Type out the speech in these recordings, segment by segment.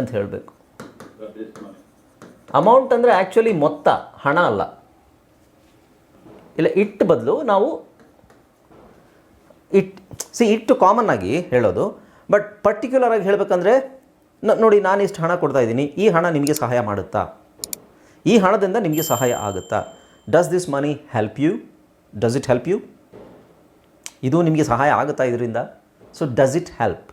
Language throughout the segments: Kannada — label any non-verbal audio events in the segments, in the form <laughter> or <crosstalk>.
ಅಂತ ಹೇಳಬೇಕು. ಅಮೌಂಟ್ ಅಂದರೆ ಆ್ಯಕ್ಚುಲಿ ಮೊತ್ತ ಹಣ ಅಲ್ಲ. ಇಲ್ಲ ಇಟ್ ಬದಲು ನಾವು ಇಟ್ ಸಿ ಇಟ್ಟು ಕಾಮನ್ ಆಗಿ ಹೇಳೋದು ಬಟ್ ಪರ್ಟಿಕ್ಯುಲರ್ ಆಗಿ ಹೇಳಬೇಕಂದ್ರೆ ನೋಡಿ ನಾನು ಇಷ್ಟು ಹಣ ಕೊಡ್ತಾ ಇದ್ದೀನಿ ಈ ಹಣ ನಿಮಗೆ ಸಹಾಯ ಮಾಡುತ್ತಾ? ಈ ಹಣದಿಂದ ನಿಮಗೆ ಸಹಾಯ ಆಗುತ್ತಾ? Does this money help you does it help you ಇದು ನಿಮಗೆ ಸಹಾಯ ಆಗುತ್ತಾ ಇದರಿಂದ? So does it help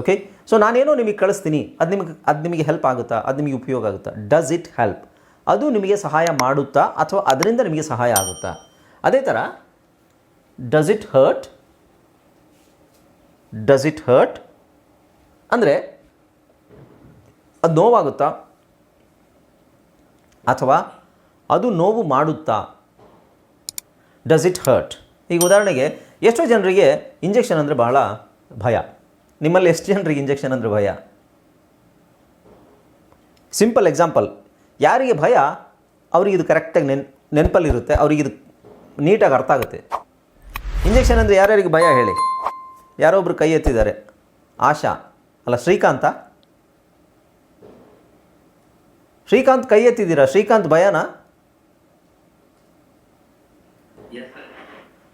okay so ನಾನೇನೋ ನಿಮಗೆ ಕಳಿಸ್ತೀನಿ. ಅದು ನಿಮಗೆ ಅದು ನಿಮಗೆ ಹೆಲ್ಪ್ ಆಗುತ್ತಾ? ಅದು ನಿಮಗೆ ಉಪಯೋಗ ಆಗುತ್ತಾ? ಡಸ್ ಇಟ್ ಹೆಲ್ಪ್ ಅದು ನಿಮಗೆ ಸಹಾಯ ಮಾಡುತ್ತಾ? ಅಥವಾ ಅದರಿಂದ ನಿಮಗೆ ಸಹಾಯ ಆಗುತ್ತಾ? ಅದೇ ಥರ does it hurt does it hurt ಅಂದರೆ, ಅದು ನೋವಾಗುತ್ತಾ? ಅಥವಾ ಅದು ನೋವು ಮಾಡುತ್ತಾ? ಡಸ್ ಇಟ್ ಹರ್ಟ್ ಈಗ ಉದಾಹರಣೆಗೆ, ಎಷ್ಟೋ ಜನರಿಗೆ ಇಂಜೆಕ್ಷನ್ ಅಂದರೆ ಬಹಳ ಭಯ. ನಿಮ್ಮಲ್ಲಿ ಎಷ್ಟು ಜನರಿಗೆ ಇಂಜೆಕ್ಷನ್ ಅಂದರೆ ಭಯ? ಸಿಂಪಲ್ ಎಕ್ಸಾಂಪಲ್ ಯಾರಿಗೆ ಭಯ? ಅವ್ರಿಗೆ ಇದು ಕರೆಕ್ಟಾಗಿ ನೆನ್ ನೆನಪಲ್ಲಿರುತ್ತೆ. ಅವ್ರಿಗೆ ಇದು ನೀಟಾಗಿ ಅರ್ಥ ಆಗುತ್ತೆ. ಇಂಜೆಕ್ಷನ್ ಅಂದರೆ ಯಾರ್ಯಾರಿಗೆ ಭಯ ಹೇಳಿ? ಯಾರೊಬ್ಬರು ಕೈ ಎತ್ತಿದ್ದಾರೆ? ಆಶಾ. ಅಲ್ಲ ಶ್ರೀಕಾಂತ? ಶ್ರೀಕಾಂತ್ ಕೈ ಎತ್ತಿದ್ದೀರಾ? Srikanth ಭಯನಾ?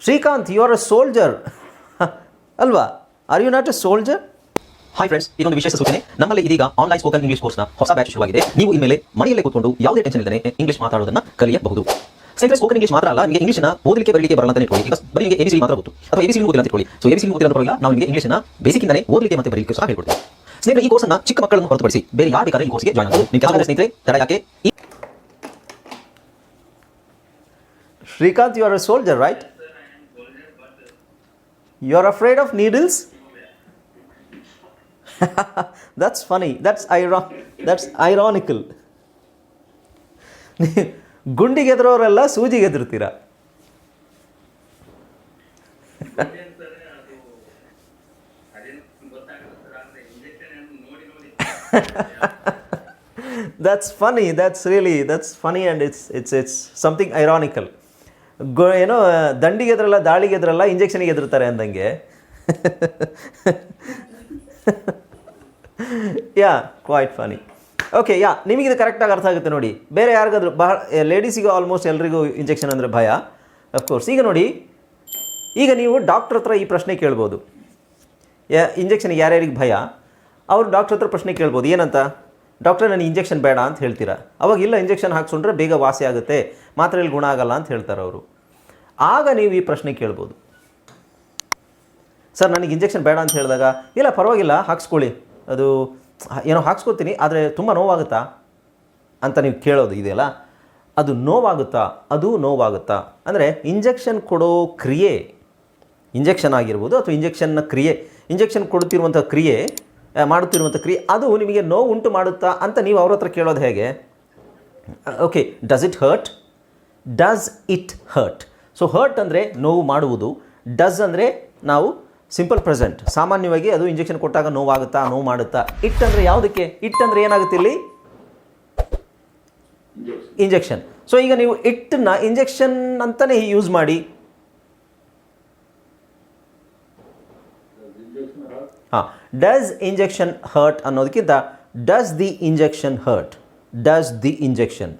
Srikanth you are a soldier ಅಲ್ವಾ? Are you not a soldier hi friends ಇದೊಂದು ವಿಶೇಷ ಸೂಚನೆ. ನಮ್ಮಲ್ಲಿ ಇದೀಗ ಆನ್ಲೈನ್ ಸ್ಪೋಕನ್ ಇಂಗ್ಲಿಷ್ ಕೋರ್ಸ್ನ ಹೊಸ ಬ್ಯಾಚ್ ಶುರುವಾಗಿದೆ. ನೀವು ಇನ್ಮೇಲೆ ಮನೆಯಲ್ಲೇ ಕೂತ್ಕೊಂಡು ಯಾವುದೇ ಟೆನ್ಷನ್ ಇಲ್ಲದೆ ಇಂಗ್ಲಿಷ್ ಮಾತಾಡೋದನ್ನ ಕಲಿಯಬಹುದು. ಸ್ನೇಹಿತರೆ ಸ್ಪೋಕನ್ ಇಂಗ್ಲಿಷ್ ಮಾತ್ರ ಅಲ್ಲ, ನಿಮಗೆ ಇಂಗ್ಲಿಷ್ನ ಓದಲಿಕ್ಕೆ, ಬರಲಿಕ್ಕೆ ಬರಲ್ಲ ಅಂತ ಇಟ್ಕೊಳ್ಳಿ. ಈಗ ಬರೀ ನಿಮಗೆ ಎಬಿಸಿ ಮಾತ್ರ ಗೊತ್ತು ಅಥವಾ ಎಬಿಸಿ ಓದಿಲ್ಲ ಅಂತ ಇಟ್ಕೊಳ್ಳಿ. ಸೊ ಎಬಿಸಿ ಓದಿಲ್ಲ ಅಂತ ಪರವಾಗಿಲ್ಲ ನಾವು ನಿಮಗೆ ಇಂಗ್ಲಿಷ್ನ ಬೇಸಿಕ್ಕಿಂದಲೇ ಓದಲಿಕ್ಕೆ ಮತ್ತೆ ಬರಲಿಕ್ಕೆ ಸಹ ಹೇಳ್ಕೊಡ್ತೀವಿ. ಸ್ನೇಹಿತರೆ, ಈ ಕೋರ್ಸ್ನ ಚಿಕ್ಕ ಮಕ್ಕಳನ್ನು ಹೊರತುಪಡಿಸಿ ಬೇರೆ ಯಾರು ಬೇಕಾದ್ರೆ ಈ ಕೋರ್ಸ್ಗೆ ಜಾಯ್ನ್ ಆಗಬಹುದು ನಿಮ್ಮ ಕೆಲಸ ಸ್ನೇಹಿತರೆ, ತಡ ಯಾಕೆ? Srikanth you are a soldier right you are afraid of needles that's funny that's ira that's ironical ಗುಂಡಿಗೆ ಎದುರೋರೆಲ್ಲ ಸೂಜಿಗೆ ಎದುರ್ತೀರ <laughs> that's funny. That's really, that's funny and it's it's it's something ironical. ಗೊ ಏನೋ ದಂಡಿಗೆ ಎದುರಲ್ಲ, ದಾಳಿಗೆ ಎದುರಲ್ಲ ಇಂಜೆಕ್ಷನಿಗೆ ಎದುರ್ತಾರೆ ಅಂದಂಗೆ. <laughs> Yeah quite funny okay yeah ನಿಮಗಿದು ಕರೆಕ್ಟಾಗಿ ಅರ್ಥ ಆಗುತ್ತೆ ನೋಡಿ. ಬೇರೆ ಯಾರಿಗಾದರೂ ಬಹಳ ಲೇಡೀಸಿಗೂ ಆಲ್ಮೋಸ್ಟ್ ಎಲ್ರಿಗೂ ಇಂಜೆಕ್ಷನ್ ಅಂದರೆ ಭಯ. ಅಫ್ಕೋರ್ಸ್ ಈಗ ನೋಡಿ, ಈಗ ನೀವು ಡಾಕ್ಟ್ರ್ ಹತ್ರ ಈ ಪ್ರಶ್ನೆ ಕೇಳ್ಬೋದು. ಯಾ ಇಂಜೆಕ್ಷನ್ ಯಾರ್ಯಾರಿಗೆ ಭಯ? ಅವ್ರು ಡಾಕ್ಟ್ರ್ ಹತ್ರ ಪ್ರಶ್ನೆ ಕೇಳ್ಬೋದು. ಏನಂತ? ಡಾಕ್ಟ್ರೆ, ನನಗೆ ಇಂಜೆಕ್ಷನ್ ಬೇಡ ಅಂತ ಹೇಳ್ತೀರಾ? ಅವಾಗ ಇಲ್ಲ ಇಂಜೆಕ್ಷನ್ ಹಾಕ್ಸ್ಕೊಂಡ್ರೆ ಬೇಗ ವಾಸಿ ಆಗುತ್ತೆ. ಮಾತ್ರೆಯಲ್ಲಿ ಗುಣ ಆಗಲ್ಲ ಅಂತ ಹೇಳ್ತಾರೆ ಅವರು. ಆಗ ನೀವು ಈ ಪ್ರಶ್ನೆ ಕೇಳ್ಬೋದು. ಸರ್, ನನಗೆ ಇಂಜೆಕ್ಷನ್ ಬೇಡ ಅಂತ ಹೇಳಿದಾಗ, ಇಲ್ಲ, ಪರವಾಗಿಲ್ಲ, ಹಾಕ್ಸ್ಕೊಳ್ಳಿ. ಅದು, ಏನೋ ಹಾಕ್ಸ್ಕೊತೀನಿ, ಆದರೆ ತುಂಬ ನೋವಾಗುತ್ತಾ ಅಂತ ನೀವು ಕೇಳೋದು ಇದೆಯಲ್ಲ? ಅದು ನೋವಾಗುತ್ತಾ? ಅದು ನೋವಾಗುತ್ತಾ? ಅಂದರೆ ಇಂಜೆಕ್ಷನ್ ಕೊಡೋ ಕ್ರಿಯೆ, ಇಂಜೆಕ್ಷನ್ ಆಗಿರ್ಬೋದು ಅಥವಾ ಇಂಜೆಕ್ಷನ್ನ ಕ್ರಿಯೆ, ಇಂಜೆಕ್ಷನ್ ಕೊಡುತ್ತಿರುವಂಥ ಕ್ರಿಯೆ ಮಾಡುತ್ತಿರುವಂಥ ಕ್ರಿಯೆ, ಅದು ನಿಮಗೆ ನೋವು ಉಂಟು ಮಾಡುತ್ತಾ ಅಂತ ನೀವು ಅವ್ರ ಹತ್ರ ಕೇಳೋದು ಹೇಗೆ? Okay does it hurt does it hurt so hurt ಅಂದರೆ ನೋವು ಮಾಡುವುದು. ಡಸ್ ಅಂದರೆ ನಾವು ಸಿಂಪಲ್ ಪ್ರೆಸೆಂಟ್ ಸಾಮಾನ್ಯವಾಗಿ ಅದು ಇಂಜೆಕ್ಷನ್ ಕೊಟ್ಟಾಗ ನೋವಾಗುತ್ತಾ ನೋವು ಮಾಡುತ್ತಾ ಇಟ್ ಅಂದರೆ ಯಾವುದಕ್ಕೆ? ಇಟ್ ಅಂದರೆ ಏನಾಗುತ್ತೆ ಇಲ್ಲಿ? ಇಂಜೆಕ್ಷನ್ ಸೊ ಈಗ ನೀವು ಇಟ್ಟನ್ನ ಇಂಜೆಕ್ಷನ್ ಅಂತಲೇ ಯೂಸ್ ಮಾಡಿ. ಹಾಂ. ಡಸ್ ಇಂಜೆಕ್ಷನ್ ಹರ್ಟ್ ಅನ್ನೋದಕ್ಕಿಂತ does the injection hurt does the injection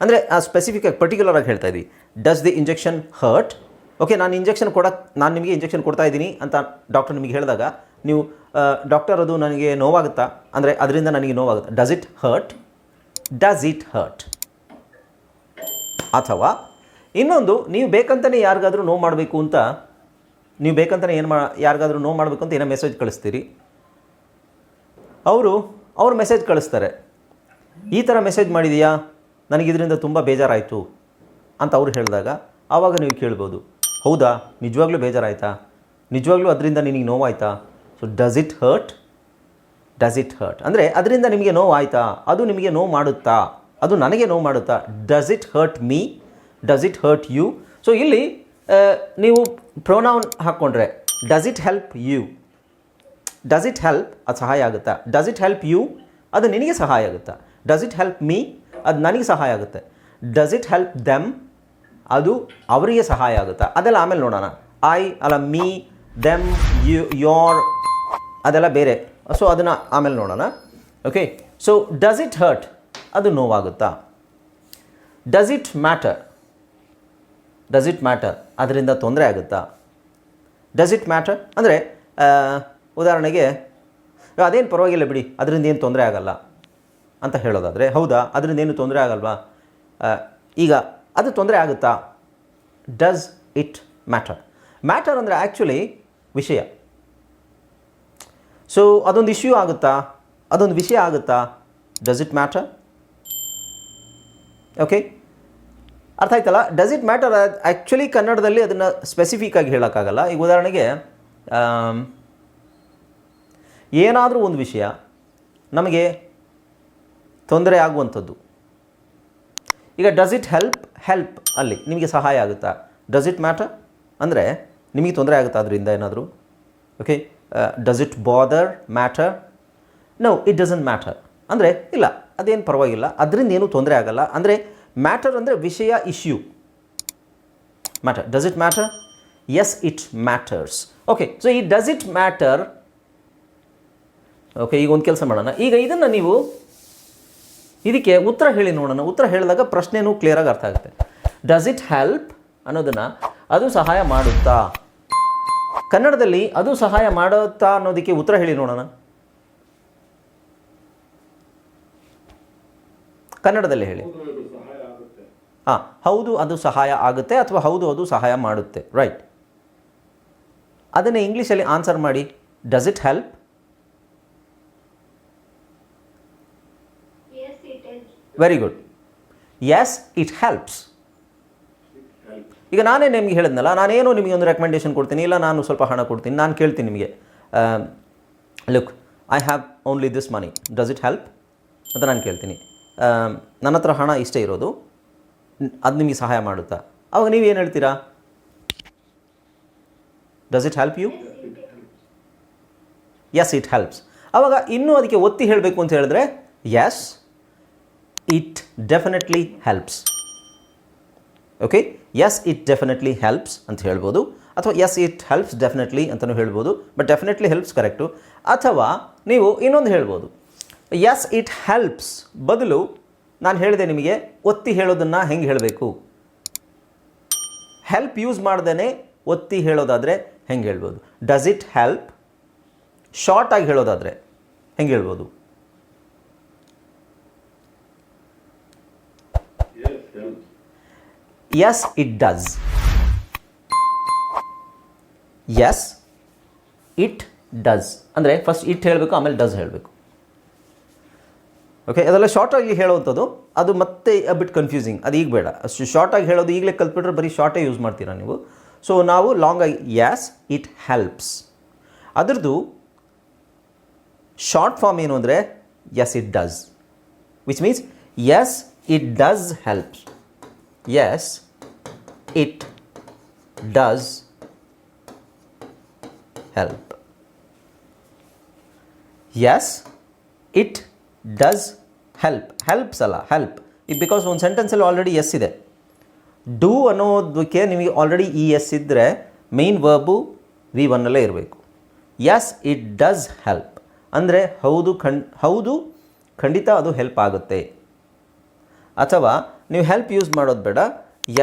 ಅಂದರೆ ಆ ಸ್ಪೆಸಿಫಿಕ್ ಆಗಿ ಪರ್ಟಿಕ್ಯುಲರ್ ಆಗಿ ಹೇಳ್ತಾ ಇದ್ದೀವಿ does the injection hurt okay ನಾನು ಇಂಜೆಕ್ಷನ್ ಕೊಡಕ್ಕೆ ನಾನು ನಿಮಗೆ ಇಂಜೆಕ್ಷನ್ ಕೊಡ್ತಾ ಇದ್ದೀನಿ ಅಂತ ಡಾಕ್ಟರ್ ನಿಮಗೆ ಹೇಳಿದಾಗ, ನೀವು ಡಾಕ್ಟರ್ ಅದು ನನಗೆ ನೋವಾಗುತ್ತಾ? ಅಂದರೆ ಅದರಿಂದ ನನಗೆ ನೋವಾಗುತ್ತೆ? Does it hurt does it hurt ಅಥವಾ ಇನ್ನೊಂದು, ನೀವು ಬೇಕಂತಲೇ ಯಾರಿಗಾದರೂ ನೋವು ಮಾಡಬೇಕು ಅಂತ, ನೀವು ಬೇಕಂತಲೇ ಏನು ಮಾ, ಯಾರಿಗಾದರೂ ನೋವು ಮಾಡಬೇಕು ಅಂತ ಏನೋ ಮೆಸೇಜ್ ಕಳಿಸ್ತೀರಿ. ಅವರು, ಅವ್ರು ಮೆಸೇಜ್ ಕಳಿಸ್ತಾರೆ. ಈ ಥರ ಮೆಸೇಜ್ ಮಾಡಿದೆಯಾ? ನನಗೆ ಇದರಿಂದ ತುಂಬ ಬೇಜಾರಾಯಿತು ಅಂತ ಅವ್ರು ಹೇಳಿದಾಗ, ಆವಾಗ ನೀವು ಕೇಳ್ಬೋದು. ಹೌದಾ? ನಿಜವಾಗ್ಲೂ ಬೇಜಾರಾಯ್ತಾ? ನಿಜವಾಗ್ಲೂ ಅದರಿಂದ ನಿನಗೆ ನೋವಾಯ್ತಾ? So does it hurt does it hurt ಅಂದರೆ ಅದರಿಂದ ನಿಮಗೆ ನೋವಾಯ್ತಾ? ಅದು ನಿಮಗೆ ನೋವು ಮಾಡುತ್ತಾ? ಅದು ನನಗೆ ನೋವು ಮಾಡುತ್ತಾ? Does it hurt me does it hurt you so ಇಲ್ಲಿ ನೀವು ಪ್ರೊನೌನ್ ಹಾಕ್ಕೊಂಡ್ರೆ does it help you does it help ಅದು ಸಹಾಯ ಆಗುತ್ತಾ? ಡಸ್ ಇಟ್ ಹೆಲ್ಪ್ ಯು ಅದು ನಿನಗೆ ಸಹಾಯ ಆಗುತ್ತಾ? ಡಸ್ ಇಟ್ ಹೆಲ್ಪ್ ಮೀ ಅದು ನನಗೆ ಸಹಾಯ ಆಗುತ್ತೆ. ಡಸ್ ಇಟ್ ಹೆಲ್ಪ್ ದೆಮ್ ಅದು ಅವರಿಗೆ ಸಹಾಯ ಆಗುತ್ತಾ? ಅದೆಲ್ಲ ಆಮೇಲೆ ನೋಡೋಣ. ಐ ಅಲ್ಲ ಮೀ, ದೆಮ್, ಯು, ಯೋರ್, ಅದೆಲ್ಲ ಬೇರೆ. ಸೊ ಅದನ್ನು ಆಮೇಲೆ ನೋಡೋಣ. Okay so does it hurt ಅದು ನೋವಾಗುತ್ತಾ? Does it matter does it matter ಅದರಿಂದ ತೊಂದರೆ ಆಗುತ್ತಾ? ಡಸ್ ಇಟ್ ಮ್ಯಾಟರ್ ಅಂದರೆ ಉದಾಹರಣೆಗೆ ಅದೇನು ಪರವಾಗಿಲ್ಲ ಬಿಡಿ. ಅದರಿಂದ ಏನು ತೊಂದರೆ ಆಗಲ್ಲ? ಅಂತ ಹೇಳೋದಾದರೆ, ಹೌದಾ? ಅದರಿಂದ ಏನು ತೊಂದರೆ ಆಗಲ್ವಾ? ಈಗ ಅದು ತೊಂದರೆ ಆಗುತ್ತಾ? ಡಸ್ ಇಟ್ ಮ್ಯಾಟರ್ ಮ್ಯಾಟರ್ ಅಂದರೆ ಆ್ಯಕ್ಚುಲಿ ವಿಷಯ. ಸೊ ಅದೊಂದು ಇಶ್ಯೂ ಆಗುತ್ತಾ? ಅದೊಂದು ವಿಷಯ ಆಗುತ್ತಾ? ಡಸ್ ಇಟ್ ಮ್ಯಾಟರ್ ಓಕೆ ಅರ್ಥ ಆಯ್ತಲ್ಲ? ಡಸ್ ಇಟ್ ಮ್ಯಾಟರ್ ಆ್ಯಕ್ಚುಲಿ ಕನ್ನಡದಲ್ಲಿ ಅದನ್ನು ಸ್ಪೆಸಿಫಿಕ್ ಆಗಿ ಹೇಳೋಕ್ಕಾಗಲ್ಲ. ಈಗ ಉದಾಹರಣೆಗೆ ಏನಾದರೂ ಒಂದು ವಿಷಯ ನಮಗೆ ತೊಂದರೆ ಆಗುವಂಥದ್ದು. ಈಗ ಡಸ್ ಇಟ್ ಹೆಲ್ಪ್ ಹೆಲ್ಪ್ ಅಲ್ಲಿ ನಿಮಗೆ ಸಹಾಯ ಆಗುತ್ತಾ? ಡಸ್ ಇಟ್ ಮ್ಯಾಟರ್ ಅಂದರೆ ನಿಮಗೆ ತೊಂದರೆ ಆಗುತ್ತಾ ಅದರಿಂದ ಏನಾದರೂ? Okay does it bother matter no it doesn't matter ಅಂದರೆ ಇಲ್ಲ, ಅದೇನು ಪರವಾಗಿಲ್ಲ, ಅದರಿಂದ ಏನೂ ತೊಂದರೆ ಆಗಲ್ಲ. ಅಂದರೆ ಮ್ಯಾಟರ್ ಅಂದರೆ ವಿಷಯ issue matter does it matter yes it matters okay so ಈ ಡಸ್ ಇಟ್ ಮ್ಯಾಟರ್ ಓಕೆ ಈಗ ಒಂದು ಕೆಲಸ ಮಾಡೋಣ. ಈಗ ಇದನ್ನು ನೀವು ಇದಕ್ಕೆ ಉತ್ತರ ಹೇಳಿ ನೋಡೋಣ. ಉತ್ತರ ಹೇಳಿದಾಗ ಪ್ರಶ್ನೆನೂ ಕ್ಲಿಯರಾಗಿ ಅರ್ಥ ಆಗುತ್ತೆ. ಡಸ್ ಇಟ್ ಹೆಲ್ಪ್ ಅನ್ನೋದನ್ನು ಅದು ಸಹಾಯ ಮಾಡುತ್ತಾ? ಕನ್ನಡದಲ್ಲಿ ಅದು ಸಹಾಯ ಮಾಡುತ್ತಾ ಅನ್ನೋದಕ್ಕೆ ಉತ್ತರ ಹೇಳಿ ನೋಡೋಣ. ಕನ್ನಡದಲ್ಲಿ ಹೇಳಿ. ಹಾಂ ಹೌದು ಅದು ಸಹಾಯ ಆಗುತ್ತೆ ಅಥವಾ ಹೌದು ಅದು ಸಹಾಯ ಮಾಡುತ್ತೆ. ರೈಟ್ ಅದನ್ನೇ ಇಂಗ್ಲೀಷಲ್ಲಿ ಆನ್ಸರ್ ಮಾಡಿ. Does it help Yes, it is. Very good yes it helps ಈಗ ನಾನೇ ನಿಮಗೆ ಹೇಳಿದ್ನಲ್ಲ ನಾನೇನು ನಿಮಗೆ ಒಂದು ರೆಕಮೆಂಡೇಶನ್ ಕೊಡ್ತೀನಿ ಇಲ್ಲ ನಾನು ಸ್ವಲ್ಪ ಹಣ ಕೊಡ್ತೀನಿ ನಾನು ಕೇಳ್ತೀನಿ ನಿಮಗೆ. Look I have only this money does it help ಅಂತ ನಾನು ಕೇಳ್ತೀನಿ. ಆಮ್, ನನ್ನ ಹತ್ರ ಹಣ ಇಷ್ಟೇ ಇರೋದು. ಅದು ನಿಮಗೆ ಸಹಾಯ ಮಾಡುತ್ತಾ? ಅವಾಗ ನೀವು ಏನು ಹೇಳ್ತೀರಾ? Does it help you yes it helps ಅವಾಗ ಇನ್ನೂ ಅದಕ್ಕೆ ಒತ್ತಿ ಹೇಳಬೇಕು ಅಂತ ಹೇಳಿದ್ರೆ yes it definitely helps okay yes it definitely helps ಅಂತ ಹೇಳ್ಬೋದು. ಅಥವಾ ಎಸ್ ಇಟ್ ಹೆಲ್ಪ್ಸ್ ಡೆಫಿನೆಟ್ಲಿ ಅಂತಲೂ ಹೇಳ್ಬೋದು. ಬಟ್ ಡೆಫಿನೆಟ್ಲಿ ಹೆಲ್ಪ್ಸ್ ಕರೆಕ್ಟು ಅಥವಾ, ನೀವು ಇನ್ನೊಂದು ಹೇಳ್ಬೋದು. ಎಸ್ ಇಟ್ ಹೆಲ್ಪ್ಸ್ ಬದಲು, ನಾನು ಹೇಳಿದೆ ನಿಮಗೆ, ಒತ್ತಿ ಹೇಳೋದನ್ನು ಹೆಂಗೆ ಹೇಳಬೇಕು? ಹೆಲ್ಪ್ ಯೂಸ್ ಮಾಡ್ದೇ ಒತ್ತಿ ಹೇಳೋದಾದರೆ ಹೆಂಗೆ ಹೇಳ್ಬೋದು? ಡಸ್ ಇಟ್ ಹೆಲ್ಪ್ ಶಾರ್ಟಾಗಿ ಹೇಳೋದಾದರೆ ಹೆಂಗೆ ಹೇಳ್ಬೋದು? Yes it does yes it does ಅಂದರೆ ಫಸ್ಟ್ ಇಟ್ ಹೇಳಬೇಕು, ಆಮೇಲೆ ಡಸ್ ಹೇಳಬೇಕು. ಓಕೆ ಅದೆಲ್ಲ ಶಾರ್ಟಾಗಿ ಹೇಳುವಂಥದ್ದು. ಅದು ಮತ್ತೆ ಬಿಟ್ ಕನ್ಫ್ಯೂಸಿಂಗ್ ಅದು ಈಗ ಬೇಡ. ಅಷ್ಟು ಶಾರ್ಟಾಗಿ ಹೇಳೋದು ಈಗಲೇ ಕಲ್ತ್ಬಿಟ್ರೆ ಬರೀ ಶಾರ್ಟೇ ಯೂಸ್ ಮಾಡ್ತೀರಾ ನೀವು? ಸೊ ನಾವು ಲಾಂಗಾಗಿ ಯಾಸ್ ಇಟ್ ಹೆಲ್ಪ್ಸ್ ಅದರದ್ದು ಶಾರ್ಟ್ ಫಾರ್ಮ್ ಏನು ಅಂದರೆ yes it does which means yes it does helps yes it does help yes it does help Helps ಅಲ್ಲ ಇದು ಬಿಕಾಸ್ ಒಂದು ಸೆಂಟೆನ್ಸಲ್ಲಿ ಆಲ್ರೆಡಿ ಎಸ್ ಇದೆ. ಡೂ ಅನ್ನೋದಕ್ಕೆ ನಿಮಗೆ ಆಲ್ರೆಡಿ ಇ ಎಸ್ ಇದ್ದರೆ ಮೇನ್ ವರ್ಬು ವಿ ಒನ್ನಲ್ಲೇ ಇರಬೇಕು. ಎಸ್ ಇಟ್ ಡಸ್ ಹೆಲ್ಪ್ ಅಂದರೆ ಹೌದು ಖಂಡ್, ಹೌದು ಖಂಡಿತ ಅದು ಹೆಲ್ಪ್ ಆಗುತ್ತೆ. ಅಥವಾ ನೀವು ಹೆಲ್ಪ್ ಯೂಸ್ ಮಾಡೋದು ಬೇಡ.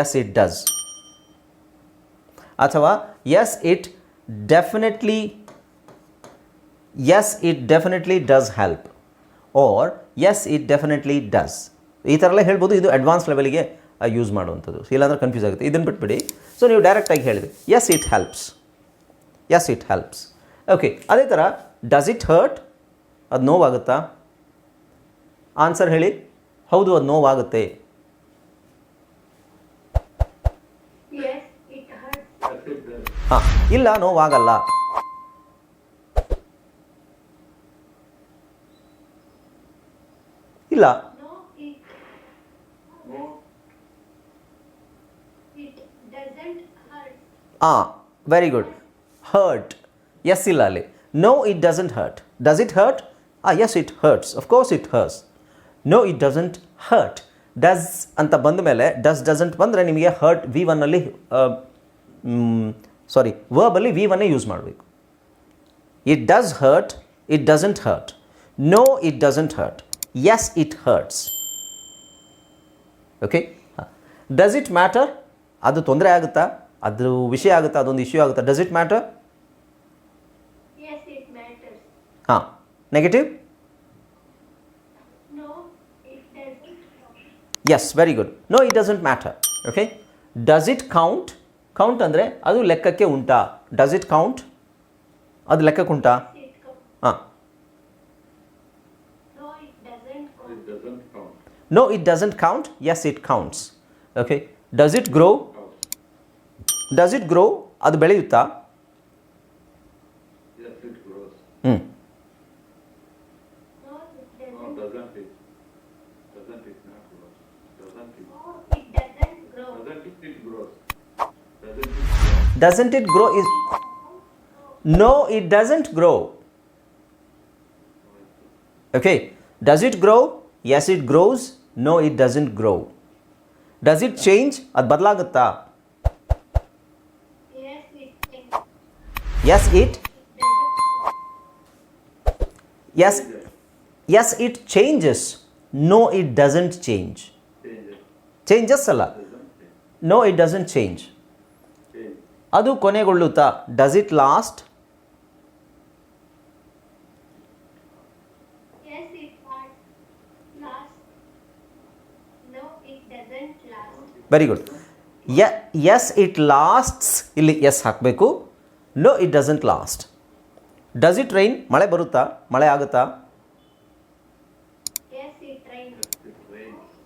ಎಸ್ ಇಟ್ ಡಸ್ ಅಥವಾ yes it definitely yes it definitely does help or yes it definitely does ಈ ಥರ ಎಲ್ಲ ಹೇಳ್ಬೋದು. ಇದು ಅಡ್ವಾನ್ಸ್ ಲೆವೆಲ್ಗೆ ಯೂಸ್ ಮಾಡುವಂಥದ್ದು. ಇಲ್ಲಾಂದ್ರೆ ಕನ್ಫ್ಯೂಸ್ ಆಗುತ್ತೆ. ಇದನ್ನು ಬಿಟ್ಬಿಡಿ. ಸೊ ನೀವು ಡೈರೆಕ್ಟಾಗಿ ಹೇಳಿದ್ರಿ. Yes it helps yes it helps okay ಅದೇ ಥರ ಡಸ್ ಇಟ್ ಹರ್ಟ್ ಅದು ನೋವಾಗುತ್ತಾ? ಆನ್ಸರ್ ಹೇಳಿ. ಹೌದು, ಅದು ನೋವಾಗುತ್ತೆ Yes, it hurts. ಹಾಂ, ಇಲ್ಲ, ನೋವಾಗಲ್ಲ. ಇಲ್ಲ. ಆ ವೆರಿ ಗುಡ್ ಹರ್ಟ್ ಎಸ್ ಇಲ್ಲ ಅಲ್ಲಿ. No it doesn't hurt does it hurt ಆ yes it hurts of course it hurts no it doesn't hurt does ಅಂತ ಬಂದ ಮೇಲೆ ಡಸ್ ಡಸಂಟ್ ಬಂದರೆ ನಿಮಗೆ ಹರ್ಟ್ ವಿ ಒನ್ನಲ್ಲಿ ಸಾರಿ ವರ್ಬಲ್ಲಿ ವಿ ಒನ್ನೇ ಯೂಸ್ ಮಾಡಬೇಕು. It does hurt it doesn't hurt no it doesn't hurt yes it hurts okay does it matter ಅದು ತೊಂದರೆ ಆಗುತ್ತಾ? ಅದು ವಿಷಯ ಆಗುತ್ತಾ? ಅದೊಂದು ಇಶ್ಯೂ ಆಗುತ್ತಾ? Does it matter Yes, it matters. ಹಾಂ. Negative No, it doesn't. Yes very good no it doesn't matter okay does it count count ಅಂದರೆ ಅದು ಲೆಕ್ಕಕ್ಕೆ ಉಂಟಾ. ಡಸ್ ಇಟ್ ಕೌಂಟ್ ಅದು ಲೆಕ್ಕಕ್ಕೆ ಉಂಟಾ? ಹಾಂ. No it doesn't count yes it counts okay does it grow does it grow ಅದು ಬೆಳೆಯುತ್ತಾ. ಹ್ಞೂ grow? Doesn't it grow is no it doesn't grow okay does it grow yes it grows no it doesn't grow does it change ಅದು ಬದಲಾಗುತ್ತಾ Yes, it changes. Yes it Doesn't. Yes yes it changes no it doesn't change Changes. Changes ಅಲ್ಲ Doesn't change. No it doesn't change Change. ಅದು ಕೊನೆಗೊಳ್ಳುತ್ತಾ? Does it last Yes, it lasts. Last. No, it doesn't very good yes it lasts ಇಲ್ಲಿ ಎಸ್ ಹಾಕಬೇಕು. No it doesn't last does it rain ಮಳೆ ಬರುತ್ತಾ? ಮಳೆ ಆಗುತ್ತಾ.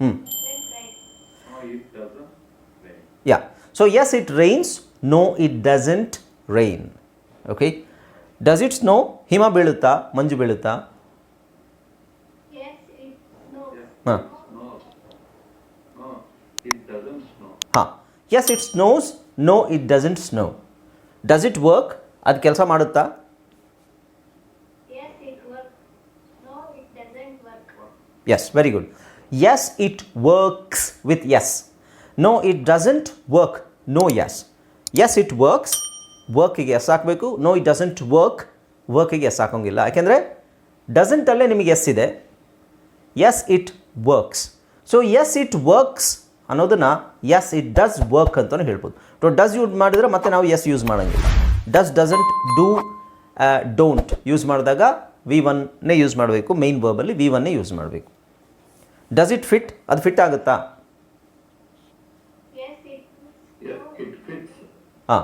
ಹ್ಞೂ. Yeah so yes it rains No it doesn't rain okay does it snow ಹಿಮ ಬೀಳುತ್ತಾ ಮಂಜು ಬೀಳುತ್ತಾ Yes, it snows. Yes, Huh. it snows. No, it doesn't snow. ಹಾಂ yes it snows no it doesn't snow does it work ಅದು ಕೆಲಸ ಮಾಡುತ್ತಾ Yes, it works. No, it doesn't work. Yes, very good. Yes, it works with yes. It works. ವರ್ಕಿಗೆ S ಹಾಕಬೇಕು. ನೋ ಇಟ್ ಡಸಂಟ್ ವರ್ಕ್ ವರ್ಕಿಗೆ ಎಸ್ ಹಾಕೋಂಗಿಲ್ಲ. ಯಾಕೆಂದರೆ ಡಸಂಟಲ್ಲೇ ನಿಮಗೆ ಎಸ್ ಇದೆ. Yes it works so yes it works ಅನ್ನೋದನ್ನು ಎಸ್ ಇಟ್ ಡಸ್ ವರ್ಕ್ ಅಂತಲೂ ಹೇಳ್ಬೋದು. ಸೊ ಡಸ್ ಯೂಸ್ ಮಾಡಿದರೆ ಮತ್ತೆ ನಾವು ಎಸ್ ಯೂಸ್ ಮಾಡೋಂಗಿಲ್ಲ. Does doesn't do don't use ಮಾಡಿದಾಗ ವಿ ಒನ್ನೇ ಯೂಸ್ ಮಾಡಬೇಕು. ಮೈನ್ ವರ್ಬಲ್ಲಿ ವಿ ಒನ್ನೇ ಯೂಸ್ ಮಾಡಬೇಕು. ಡಸ್ ಇಟ್ ಫಿಟ್ ಅದು ಫಿಟ್ ಆಗುತ್ತಾ Yes, it. Yes, it fits. ಹಾಂ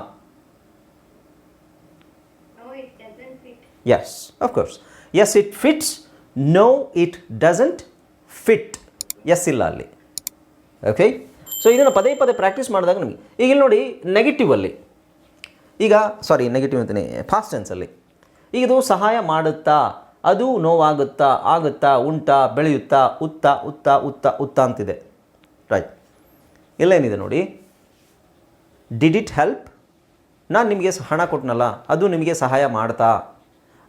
No, it doesn't fit. Yes course. Yes, it fits no it doesn't fit S ಇಲ್ಲ ಅಲ್ಲಿ. ಓಕೆ ಸೊ ಇದನ್ನು ಪದೇ ಪದೇ ಪ್ರಾಕ್ಟೀಸ್ ಮಾಡಿದಾಗ ನಮಗೆ ಈಗ ಇಲ್ಲಿ ನೋಡಿ ನೆಗೆಟಿವಲ್ಲಿ ಈಗ ಸಾರಿ ನೆಗೆಟಿವ್ ಅಂತೀನಿ ಫಾಸ್ಟ್ ಟೆನ್ಸಲ್ಲಿ ಈಗ ಇದು ಸಹಾಯ ಮಾಡುತ್ತಾ ಅದು ನೋವಾಗುತ್ತಾ ಆಗುತ್ತಾ ಉಂಟಾ ಬೆಳೆಯುತ್ತಾ ಉತ್ತ ಉತ್ತ ಉತ್ತ ಉತ್ತ ಅಂತಿದೆ. ರೈಟ್ ಇಲ್ಲೇನಿದೆ ನೋಡಿ? ಡಿಡ್ ಇಟ್ ಹೆಲ್ಪ್ ನಾನು ನಿಮಗೆ ಹಣ ಕೊಟ್ಟನಲ್ಲ ಅದು ನಿಮಗೆ ಸಹಾಯ ಮಾಡ್ತಾ?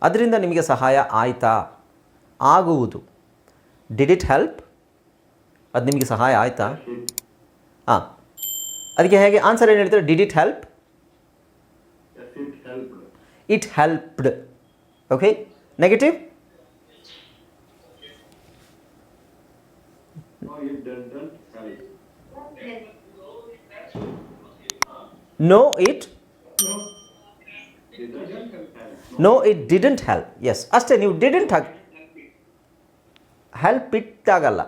ಅದರಿಂದ ನಿಮಗೆ ಸಹಾಯ ಆಯಿತಾ? ಆಗುವುದು. ಡಿಡ್ ಇಟ್ ಹೆಲ್ಪ್ ಅದು ನಿಮಗೆ ಸಹಾಯ ಆಯಿತಾ? ಹಾಂ ಅದಕ್ಕೆ ಹೇಗೆ ಆನ್ಸರ್ ಏನು ಹೇಳ್ತಾರೆ? Did it help. It helped okay negative no it. No it didn't help yes ಅಷ್ಟೇ, ನೀವು ಡಿಡೆಂಟ್ ಹಾಕಿ ಹೆಲ್ಪ್ ಇಟ್ ಆಗಲ್ಲ.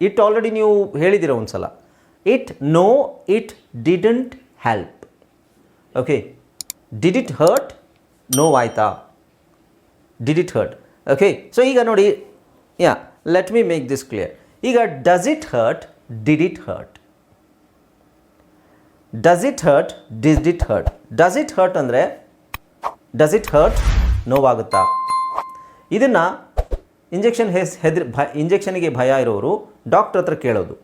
ಇಟ್ ಆಲ್ರೆಡಿ ನೀವು ಹೇಳಿದ್ದೀರ ಒಂದು ಸಲ it no it didn't help okay did it hurt ನೋವಾಯ್ತಾ did it hurt okay so ಈಗ ನೋಡಿ yeah let me make this clear ಈಗ does it hurt did it hurt does it hurt did it hurt does it hurt ಅಂದರೆ ಡಸ್ ಇಟ್ ಹರ್ಟ್ ನೋವಾಗುತ್ತಾ? ಇದನ್ನು ಇಂಜೆಕ್ಷನ್ ಹೆಸ್ ಹೆದ್ರಿ ಭಯ ಇಂಜೆಕ್ಷನಿಗೆ ಭಯ ಇರೋರು ಡಾಕ್ಟ್ರ್ ಹತ್ರ ಕೇಳೋದು.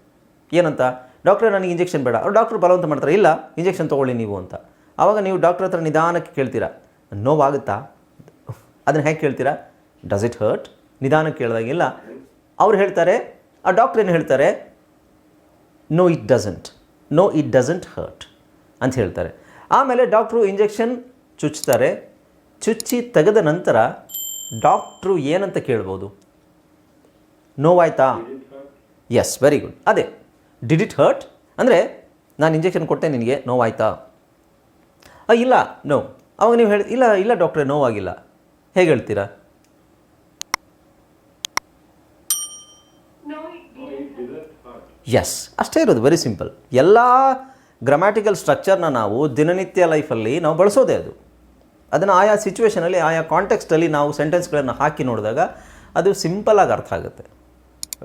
ಏನಂತ? ಡಾಕ್ಟ್ರೆ ನನಗೆ ಇಂಜೆಕ್ಷನ್ ಬೇಡ. ಅವ್ರು ಡಾಕ್ಟ್ರ್ ಬಲವಂತ ಮಾಡ್ತಾರೆ, ಇಲ್ಲ ಇಂಜೆಕ್ಷನ್ ತೊಗೊಳ್ಳಿ ನೀವು ಅಂತ. ಆವಾಗ ನೀವು ಡಾಕ್ಟ್ರ್ ಹತ್ರ ನಿಧಾನಕ್ಕೆ ಕೇಳ್ತೀರಾ, ನೋವಾಗುತ್ತಾ? ಅದನ್ನು ಹೇಗೆ ಕೇಳ್ತೀರಾ? ಡಸ್ ಇಟ್ ಹರ್ಟ್ ನಿಧಾನಕ್ಕೆ ಕೇಳಿದಾಗಿಲ್ಲ ಅವ್ರು ಹೇಳ್ತಾರೆ, ಆ ಡಾಕ್ಟ್ರ್ ಏನು ಹೇಳ್ತಾರೆ? No it doesn't no it doesn't hurt ಅಂತ ಹೇಳ್ತಾರೆ. ಆಮೇಲೆ ಡಾಕ್ಟ್ರು ಇಂಜೆಕ್ಷನ್ ಚುಚ್ತಾರೆ. ಚುಚ್ಚಿ ತೆಗೆದ ನಂತರ ಡಾಕ್ಟ್ರು ಏನಂತ ಕೇಳ್ಬೋದು? ನೋವಾಯ್ತಾ? ಎಸ್ ವೆರಿ ಗುಡ್ ಅದೇ ಡಿಡ್ ಇಟ್ ಹರ್ಟ್ ಅಂದರೆ ನಾನು ಇಂಜೆಕ್ಷನ್ ಕೊಟ್ಟೆ ನಿನಗೆ ನೋವಾಯ್ತಾ? ಇಲ್ಲ ನೋ ಅವಾಗ ನೀವು ಹೇಳಿ ಇಲ್ಲ ಇಲ್ಲ ಡಾಕ್ಟ್ರೆ ನೋವಾಗಿಲ್ಲ. ಹೇಗೆ ಹೇಳ್ತೀರಾ? ಎಸ್ ಅಷ್ಟೇ ಇರೋದು ವೆರಿ ಸಿಂಪಲ್ ಎಲ್ಲ ಗ್ರಾಮ್ಯಾಟಿಕಲ್ ಸ್ಟ್ರಕ್ಚರ್ನ ನಾವು ದಿನನಿತ್ಯ ಲೈಫಲ್ಲಿ ನಾವು ಬಳಸೋದೇ ಅದು. ಅದನ್ನು ಆಯಾ ಸಿಚುವೇಷನಲ್ಲಿ ಆಯಾ ಕಾಂಟೆಕ್ಸ್ಟಲ್ಲಿ ನಾವು ಸೆಂಟೆನ್ಸ್ಗಳನ್ನು ಹಾಕಿ ನೋಡಿದಾಗ ಅದು ಸಿಂಪಲಾಗಿ ಅರ್ಥ ಆಗುತ್ತೆ.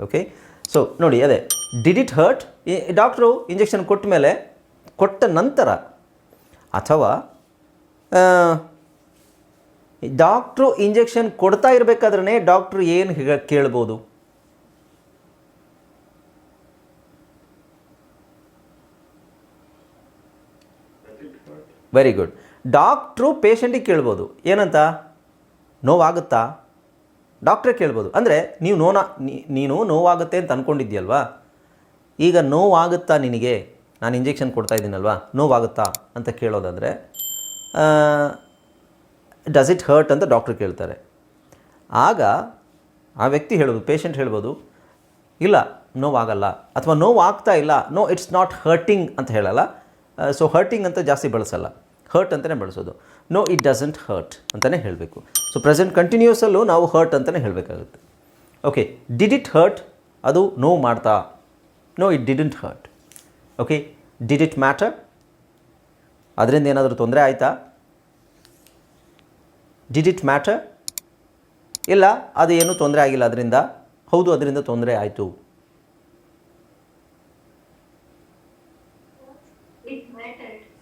ಓಕೆ ಸೊ ನೋಡಿ, ಅದೇ did it hurt doctor injection ಕೊಟ್ಟ ಮೇಲೆ, ಕೊಟ್ಟ ನಂತರ ಅಥವಾ ಡಾಕ್ಟ್ರು ಇಂಜೆಕ್ಷನ್ ಕೊಡ್ತಾ ಇರಬೇಕಾದ್ರೆ ಡಾಕ್ಟ್ರು ಏನು ಕೇಳ್ಬೋದು Does it hurt? Very good doctor ಪೇಷಂಟಿಗೆ ಕೇಳ್ಬೋದು. ಏನಂತ? ನೋವಾಗುತ್ತಾ? ಡಾಕ್ಟ್ರೇ ಕೇಳ್ಬೋದು. ಅಂದರೆ ನೀವು ನೋನ ನೀನು ನೋವಾಗುತ್ತೆ ಅಂತ ಅಂದ್ಕೊಂಡಿದ್ಯಲ್ವಾ ಈಗ ನೋವಾಗುತ್ತಾ ನಿನಗೆ? ನಾನು ಇಂಜೆಕ್ಷನ್ ಕೊಡ್ತಾ ಇದ್ದೀನಲ್ವಾ? ನೋವಾಗುತ್ತಾ ಅಂತ ಕೇಳೋದಂದರೆ ಡಸ್ ಇಟ್ ಹರ್ಟ್ ಅಂತ ಡಾಕ್ಟ್ರು ಕೇಳ್ತಾರೆ. ಆಗ ಆ ವ್ಯಕ್ತಿ ಹೇಳ್ಬೋದು ಪೇಷಂಟ್ ಹೇಳ್ಬೋದು, ಇಲ್ಲ, ನೋವಾಗಲ್ಲ. ಅಥವಾ ನೋವಾಗ್ತಾ ಇಲ್ಲ ನೋ ಇಟ್ಸ್ ನಾಟ್ ಹರ್ಟಿಂಗ್ ಅಂತ ಹೇಳಲ್ಲ. ಸೊ ಹರ್ಟಿಂಗ್ ಅಂತ ಜಾಸ್ತಿ ಬಳಸಲ್ಲ. ಹರ್ಟ್ ಅಂತಲೇ ಬಳಸೋದು. ನೋ ಇಟ್ ಡಸಂಟ್ ಹರ್ಟ್ ಅಂತಲೇ ಹೇಳಬೇಕು. ಸೊ ಪ್ರೆಸೆಂಟ್ ಕಂಟಿನ್ಯೂಸಲ್ಲೂ ನಾವು ಹರ್ಟ್ ಅಂತಲೇ ಹೇಳಬೇಕಾಗುತ್ತೆ. ಓಕೆ ಡಿಡ್ ಇಟ್ ಹರ್ಟ್ ಅದು ನೋ ಮಾಡ್ತಾ. No it didn't hurt okay did it matter ಅದರಿಂದ ಏನಾದರೂ ತೊಂದರೆ ಆಯಿತಾ? ಡಿಡ್ ಇಟ್ ಮ್ಯಾಟರ್ ಇಲ್ಲ ಅದು ಏನೂ ತೊಂದರೆ ಆಗಿಲ್ಲ ಅದರಿಂದ. ಹೌದು, ಅದರಿಂದ ತೊಂದರೆ ಆಯಿತು.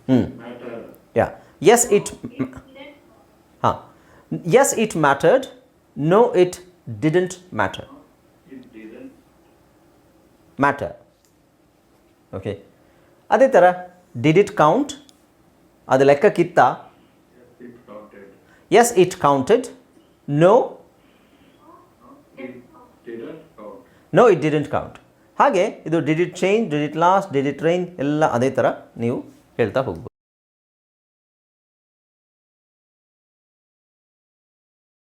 Mattered. ಹ್ಞೂ Matter. Yeah yes it It didn't. ಹಾಂ yes it mattered no it didn't matter It didn't. Matter okay ಅದೇ ಥರ ಡಿಡ್ ಇಟ್ ಕೌಂಟ್ ಅದು ಲೆಕ್ಕಕ್ಕಿತ್ತ Yes, it counted. Yes it counted no It didn't count. No it didn't count ಹಾಗೆ ಇದು did it change did it last did it rain ಎಲ್ಲ ಅದೇ ಥರ ನೀವು ಹೇಳ್ತಾ ಹೋಗ್ಬೋದು